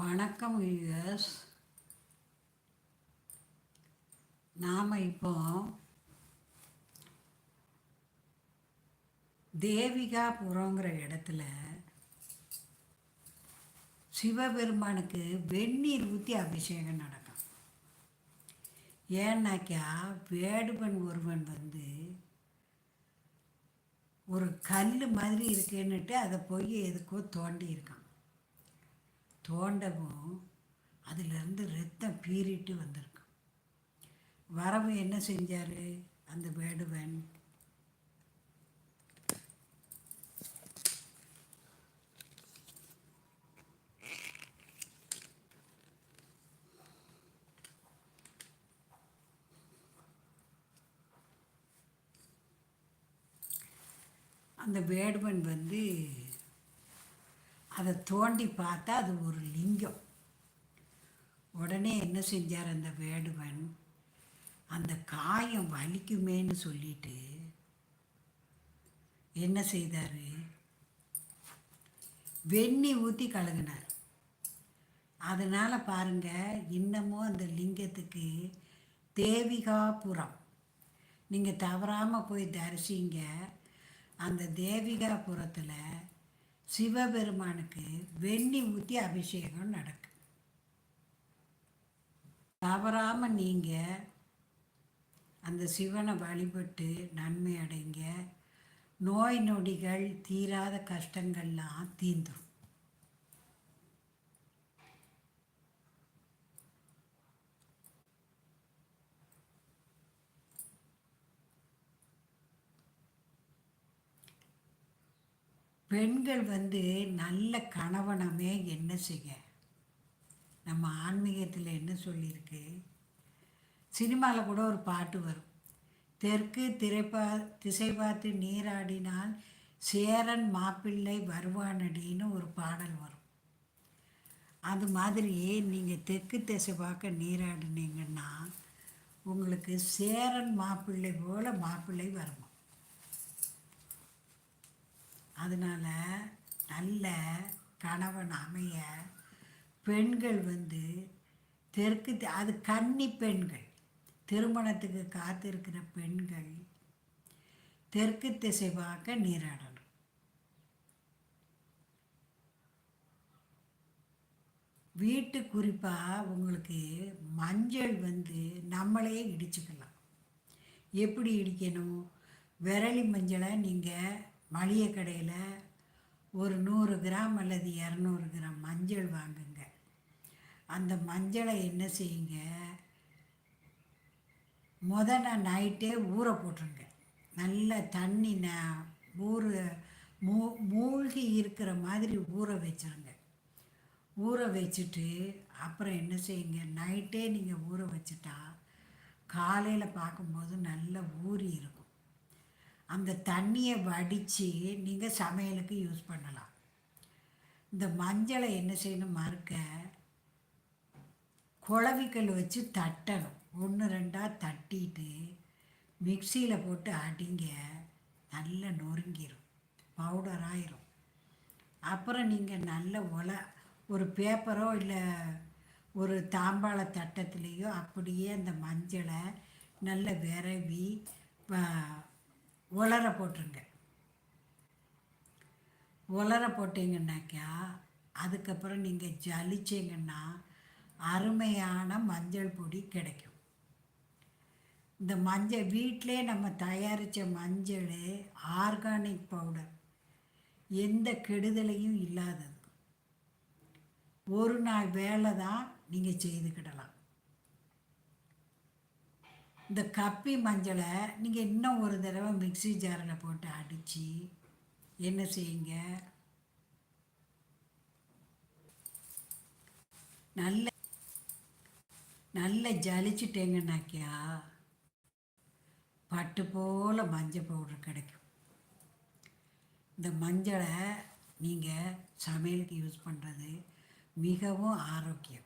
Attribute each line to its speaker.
Speaker 1: வணக்கம் யூஎஸ் நாம் இப்போ தேவிகாபுரங்கிற இடத்துல சிவபெருமானுக்கு வெந்நீர் ஊற்றி அபிஷேகம் நடக்கும். ஏன்னாக்கா வேடுவன் ஒருவன் வந்து ஒரு கல் மாதிரி இருக்குன்னுட்டு அதை போய் எதுக்கோ தோண்டி இருக்கான். தோண்டவும் அதிலிருந்து ரத்தம் பீறிட்டு வந்திருக்கு. வரவு என்ன செஞ்சார்? அந்த வேடுவன். அந்த வேடுவன் வந்து அதை தோண்டி பார்த்தா அது ஒரு லிங்கம். உடனே என்ன செஞ்சார் அந்த வேடுவன்? அந்த காயம் வலிக்குமேன்னு சொல்லிட்டு என்ன செய்தார்? வெண்ணி ஊற்றி கழுகினார். அதனால் பாருங்கள் இன்னமும் அந்த லிங்கத்துக்கு தேவிகாபுரம். நீங்கள் தவறாமல் போய் தரிசிங்க. அந்த தேவிகாபுரத்தில் சிவபெருமானுக்கு வெண்ணி ஊற்றி அபிஷேகம் நடக்கும் தவறாமல் நீங்கள் அந்த சிவனை வழிபட்டு நன்மை அடைங்க. நோய் நொடிகள் தீராத கஷ்டங்கள்லாம் தீந்துடும் பெண்கள் வந்து நல்ல கணவனமே என்ன செய்ய? நம்ம ஆன்மீகத்தில் என்ன சொல்லியிருக்கு? சினிமாவில் கூட ஒரு பாட்டு வரும். தெற்கு திரைப்பா திசை பார்த்து நீராடினால் சேரன் மாப்பிள்ளை வருவானடின்னு ஒரு பாடல் வரும். அது மாதிரி நீங்கள் தெற்கு திசை பார்க்க நீராடினீங்கன்னா உங்களுக்கு சேரன் மாப்பிள்ளை போல் மாப்பிள்ளை வருமா? அதனால் நல்ல கணவன் அமைய பெண்கள் வந்து தெற்கு அது கன்னி பெண்கள். திருமணத்துக்கு காத்திருக்கிற பெண்கள் தெற்கு திசை பார்க்க நீராடணும். வீட்டு குறிப்பாக உங்களுக்கு மஞ்சள் வந்து நம்மளே இடிச்சுக்கலாம். எப்படி இடிக்கணும்? விரலி மஞ்சளை நீங்கள் மளிகை கடையில் ஒரு நூறு கிராம் அல்லது இரநூறு கிராம் மஞ்சள் வாங்குங்க. அந்த மஞ்சளை என்ன செய்யுங்க? முதல் நைட்டே ஊற போட்டுருங்க. நல்ல தண்ணி ந ஊற மூ மூழ்கி இருக்கிற மாதிரி ஊற வச்சுருங்க. ஊற வச்சுட்டு அப்புறம் என்ன செய்யுங்க? நைட்டே நீங்கள் ஊற வச்சுட்டா காலையில் பார்க்கும்போது நல்ல ஊறி இருக்கும். அந்த தண்ணியை வடித்து நீங்கள் சமையலுக்கு யூஸ் பண்ணலாம். இந்த மஞ்சளை என்ன செய்யணும் மறுக்க குழவிக்கல் வச்சு தட்டணும். ஒன்று ரெண்டாக தட்டிட்டு மிக்சியில் போட்டு அடிங்க நல்லா நொறுங்கிடும் பவுடர் ஆயிரும். அப்புறம் நீங்கள் நல்ல ஒல ஒரு பேப்பரோ இல்லை ஒரு தாம்பாள தட்டத்துலேயோ அப்படியே அந்த மஞ்சளை நல்ல விரவி உலர போட்டுருங்க. உலர போட்டிங்கன்னாக்கா அதுக்கப்புறம் நீங்கள் ஜலிச்சிங்கன்னா அருமையான மஞ்சள் பொடி கிடைக்கும். இந்த மஞ்சள் வீட்டிலே நம்ம தயாரித்த மஞ்சள் ஆர்கானிக் பவுடர் எந்த கெடுதலையும் இல்லாதது. ஒரு நாள் வேலை தான் நீங்கள் செய்துக்கிடலாம். இந்த கப்பி மஞ்சளை நீங்கள் இன்னும் ஒரு தடவை மிக்சி ஜாரில் போட்டு அடித்து என்ன செய்யுங்க? நல்ல நல்ல ஜலிச்சுட்டேங்கன்னாக்கியா பட்டு போல் மஞ்சள் பவுடர் கிடைக்கும். இந்த மஞ்சளை நீங்கள் சமையலுக்கு யூஸ் பண்ணுறது மிகவும் ஆரோக்கியம்.